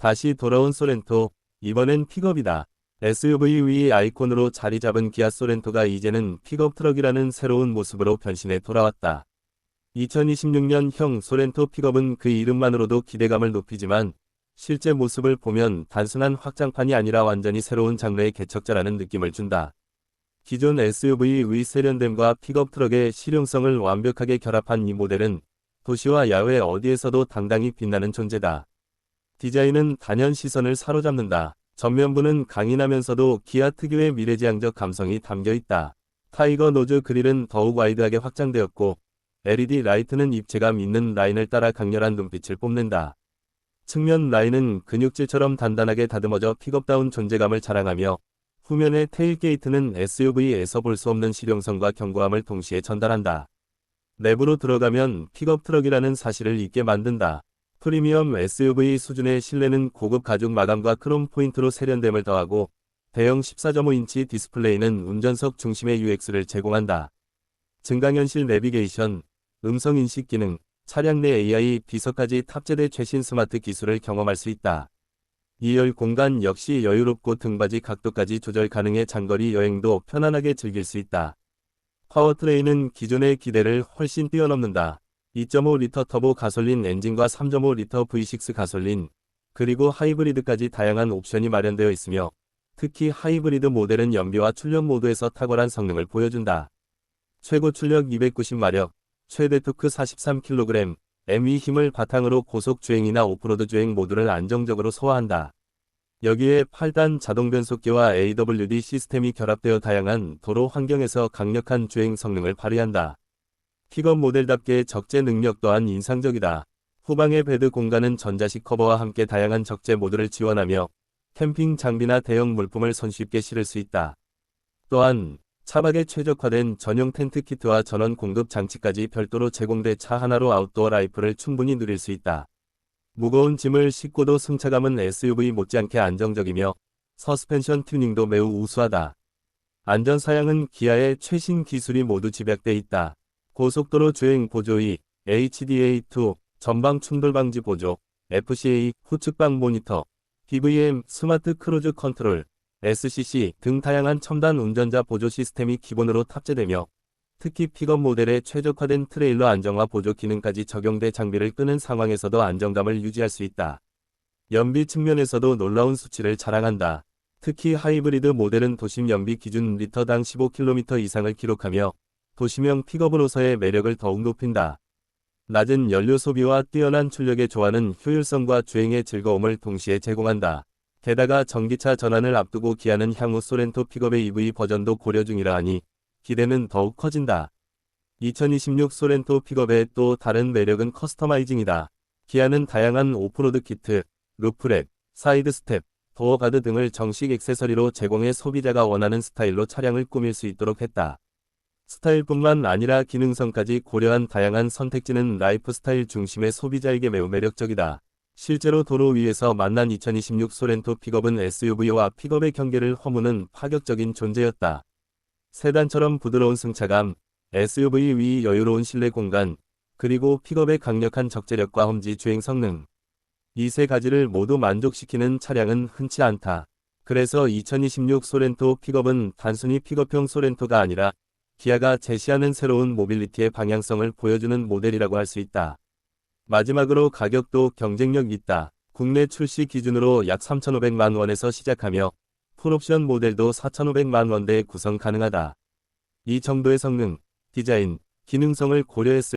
다시 돌아온 소렌토, 이번엔 픽업이다. SUV 위 아이콘으로 자리 잡은 기아 소렌토가 이제는 픽업 트럭이라는 새로운 모습으로 변신해 돌아왔다. 2026년형 소렌토 픽업은 그 이름만으로도 기대감을 높이지만 실제 모습을 보면 단순한 확장판이 아니라 완전히 새로운 장르의 개척자라는 느낌을 준다. 기존 SUV의 세련됨과 픽업 트럭의 실용성을 완벽하게 결합한 이 모델은 도시와 야외 어디에서도 당당히 빛나는 존재다. 디자인은 단연 시선을 사로잡는다. 전면부는 강인하면서도 기아 특유의 미래지향적 감성이 담겨 있다. 타이거 노즈 그릴은 더욱 와이드하게 확장되었고 LED 라이트는 입체감 있는 라인을 따라 강렬한 눈빛을 뽐낸다. 측면 라인은 근육질처럼 단단하게 다듬어져 픽업다운 존재감을 자랑하며 후면의 테일게이트는 SUV에서 볼 수 없는 실용성과 견고함을 동시에 전달한다. 내부로 들어가면 픽업 트럭이라는 사실을 잊게 만든다. 프리미엄 SUV 수준의 실내는 고급 가죽 마감과 크롬 포인트로 세련됨을 더하고 대형 14.5인치 디스플레이는 운전석 중심의 UX를 제공한다. 증강현실 내비게이션, 음성인식 기능, 차량 내 AI 비서까지 탑재돼 최신 스마트 기술을 경험할 수 있다. 2열 공간 역시 여유롭고 등받이 각도까지 조절 가능해 장거리 여행도 편안하게 즐길 수 있다. 파워트레인은 기존의 기대를 훨씬 뛰어넘는다. 2.5리터 터보 가솔린 엔진과 3.5리터 V6 가솔린, 그리고 하이브리드까지 다양한 옵션이 마련되어 있으며 특히 하이브리드 모델은 연비와 출력 모드에서 탁월한 성능을 보여준다. 최고 출력 290마력, 최대 토크 43kg, ME 힘을 바탕으로 고속 주행이나 오프로드 주행 모두를 안정적으로 소화한다. 여기에 8단 자동 변속기와 AWD 시스템이 결합되어 다양한 도로 환경에서 강력한 주행 성능을 발휘한다. 픽업 모델답게 적재 능력 또한 인상적이다. 후방의 베드 공간은 전자식 커버와 함께 다양한 적재 모드를 지원하며 캠핑 장비나 대형 물품을 손쉽게 실을 수 있다. 또한 차박에 최적화된 전용 텐트 키트와 전원 공급 장치까지 별도로 제공돼 차 하나로 아웃도어 라이프를 충분히 누릴 수 있다. 무거운 짐을 싣고도 승차감은 SUV 못지않게 안정적이며 서스펜션 튜닝도 매우 우수하다. 안전사양은 기아의 최신 기술이 모두 집약돼 있다. 고속도로 주행 보조이, HDA2, 전방 충돌 방지 보조, FCA, 후측방 모니터, PVM, 스마트 크루즈 컨트롤, SCC 등 다양한 첨단 운전자 보조 시스템이 기본으로 탑재되며 특히 픽업 모델의 최적화된 트레일러 안정화 보조 기능까지 적용돼 장비를 끄는 상황에서도 안정감을 유지할 수 있다. 연비 측면에서도 놀라운 수치를 자랑한다. 특히 하이브리드 모델은 도심 연비 기준 리터당 15km 이상을 기록하며 도시명 픽업으로서의 매력을 더욱 높인다. 낮은 연료 소비와 뛰어난 출력의 조화는 효율성과 주행의 즐거움을 동시에 제공한다. 게다가 전기차 전환을 앞두고 기아는 향후 소렌토 픽업의 EV 버전도 고려 중이라 하니 기대는 더욱 커진다. 2026 소렌토 픽업의 또 다른 매력은 커스터마이징이다. 기아는 다양한 오프로드 키트, 루프랩, 사이드 스텝, 도어 가드 등을 정식 액세서리로 제공해 소비자가 원하는 스타일로 차량을 꾸밀 수 있도록 했다. 스타일뿐만 아니라 기능성까지 고려한 다양한 선택지는 라이프 스타일 중심의 소비자에게 매우 매력적이다. 실제로 도로 위에서 만난 2026 소렌토 픽업은 SUV와 픽업의 경계를 허무는 파격적인 존재였다. 세단처럼 부드러운 승차감, SUV 위 여유로운 실내 공간, 그리고 픽업의 강력한 적재력과 험지 주행 성능. 이 세 가지를 모두 만족시키는 차량은 흔치 않다. 그래서 2026 소렌토 픽업은 단순히 픽업형 소렌토가 아니라 기아가 제시하는 새로운 모빌리티의 방향성을 보여주는 모델이라고 할 수 있다. 마지막으로 가격도 경쟁력 있다. 국내 출시 기준으로 약 3,500만 원에서 시작하며 풀옵션 모델도 4,500만 원대에 구성 가능하다. 이 정도의 성능, 디자인, 기능성을 고려했을